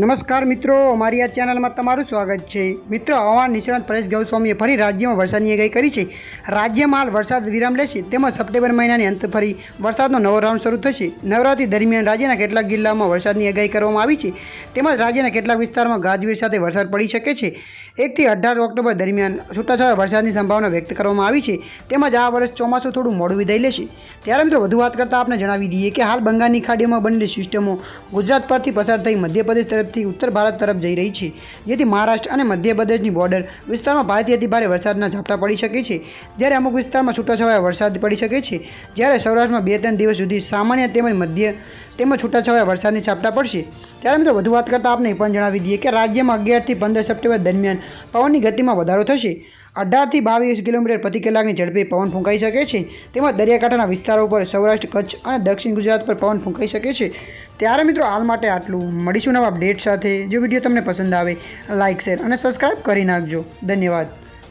નમસ્કાર મિત્રો, અમારી આ ચેનલમાં તમારું સ્વાગત છે. મિત્રો હવામાન નિષ્ણાત પરેશ ગૌસ્વામીએ ફરી રાજ્યમાં વરસાદની આગાહી કરી છે. રાજ્યમાં હાલ વરસાદ વિરામ લેશે તેમજ સપ્ટેમ્બર મહિનાની અંત ફરી વરસાદનો નવો રાઉન્ડ શરૂ થશે. નવરાત્રી દરમિયાન રાજ્યના કેટલાક જિલ્લામાં વરસાદની આગાહી કરવામાં આવી છે. તેમજ રાજ્યના કેટલાક વિસ્તારમાં ગાજવીજ સાથે વરસાદ પડી શકે છે. એકથી અઢાર ઓક્ટોબર દરમિયાન છૂટાછવાયા વરસાદની સંભાવના વ્યક્ત કરવામાં આવી છે. તેમજ આ વર્ષ ચોમાસું થોડું મોડું વિદાય લેશે. ત્યારે મિત્રો, વધુ વાત કરતાં આપણે જણાવી દઈએ કે હાલ બંગાળની ખાડીમાં બનેલી સિસ્ટમો ગુજરાત પરથી પસાર થઈ મધ્યપ્રદેશ તરફથી ઉત્તર ભારત તરફ જઈ રહી છે. જેથી મહારાષ્ટ્ર અને મધ્યપ્રદેશની બોર્ડર વિસ્તારમાં ભારેથી અતિ ભારે વરસાદના ઝાપટા પડી શકે છે. જ્યારે અમુક વિસ્તારમાં છૂટાછવાયા વરસાદ પડી શકે છે. જ્યારે સૌરાષ્ટ્રમાં બે ત્રણ દિવસ સુધી સામાન્ય તેમજ મધ્ય તેમજ છૂટાછવાયા વરસાદની ઝાપટા પડશે. ત્યારે મિત્રો, વધુ વાત કરતાં આપને પણ જણાવી દઈએ કે રાજ્યમાં અગિયારથી પંદર સપ્ટેમ્બર દરમિયાન પવનની ગતિમાં વધારો થશે. અઢારથી બાવીસ કિલોમીટર પ્રતિ કલાકની ઝડપે પવન ફૂંકાઈ શકે છે. તેમજ દરિયાકાંઠાના વિસ્તારો પર સૌરાષ્ટ્ર, કચ્છ અને દક્ષિણ ગુજરાત પર પવન ફૂંકાઈ શકે છે. ત્યારે મિત્રો, હાલ માટે આટલું. મળીશું નવા અપડેટ સાથે. જો વીડિયો તમને પસંદ આવે લાઇક શેર અને સબસ્ક્રાઈબ કરી નાખજો. ધન્યવાદ.